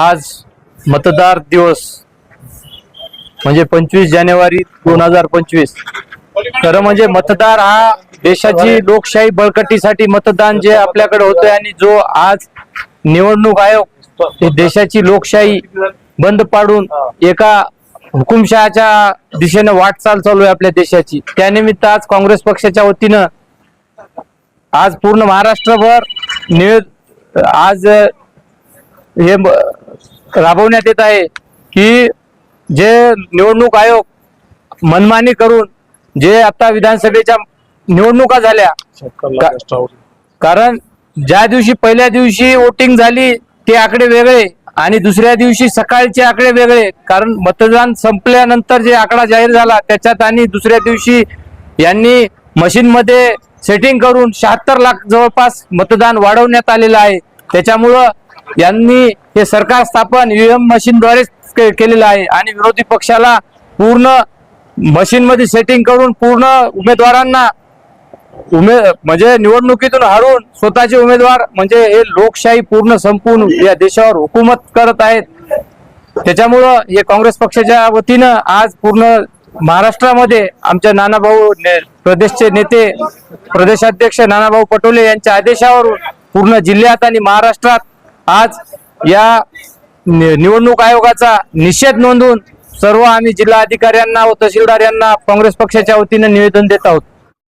आज मतदार दिवस म्हणजे पंचवीस जानेवारी दोन हजार पंचवीस. खरं म्हणजे मतदार हा देशाची लोकशाही बळकटीसाठी मतदान जे आपल्याकडे होतंय आणि जो आज निवडणूक आयोग देशाची लोकशाही बंद पाडून एका हुकुमशहाच्या दिशेने वाटचाल चालू आहे आपल्या देशाची. त्यानिमित्त आज काँग्रेस पक्षाच्या वतीनं आज पूर्ण महाराष्ट्रभर निवेद आज हे राबवण्यात येत आहे की जे निवडणूक आयोग मनमानी करून जे आता विधानसभेच्या निवडणुका झाल्या कारण ज्या दिवशी पहिल्या दिवशी वोटिंग झाली ते आकडे वेगळे आणि दुसऱ्या दिवशी सकाळचे आकडे वेगळे. कारण मतदान संपल्यानंतर जे आकडा जाहीर झाला त्याच्यात आणि दुसऱ्या दिवशी यांनी मशीन मध्ये सेटिंग करून शहात्तर लाख जवळपास मतदान वाढवण्यात आलेलं आहे. त्याच्यामुळं यांनी हे सरकार स्थापन UM ईव्हीएम मशीनद्वारेच के- केलेलं आहे. आणि विरोधी पक्षाला पूर्ण मशीनमध्ये सेटिंग करून पूर्ण उमेदवारांना उमे म्हणजे निवडणुकीतून हरून स्वतःचे उमेदवार म्हणजे हे लोकशाही पूर्ण संपून या देशावर हुकूमत करत आहेत. त्याच्यामुळं हे काँग्रेस पक्षाच्या वतीनं आज पूर्ण महाराष्ट्रामध्ये आमच्या नानाभाऊ ने- प्रदेशचे नेते प्रदेशाध्यक्ष नानाभाऊ पटोले यांच्या आदेशावर पूर्ण जिल्ह्यात आणि महाराष्ट्रात आज या नि- निवडणूक आयोगाचा निषेध नोंदवून सर्व आम्ही जिल्हा अधिकाऱ्यांना व तहसीलदार यांना काँग्रेस पक्षाच्या वतीनं निवेदन देत आहोत.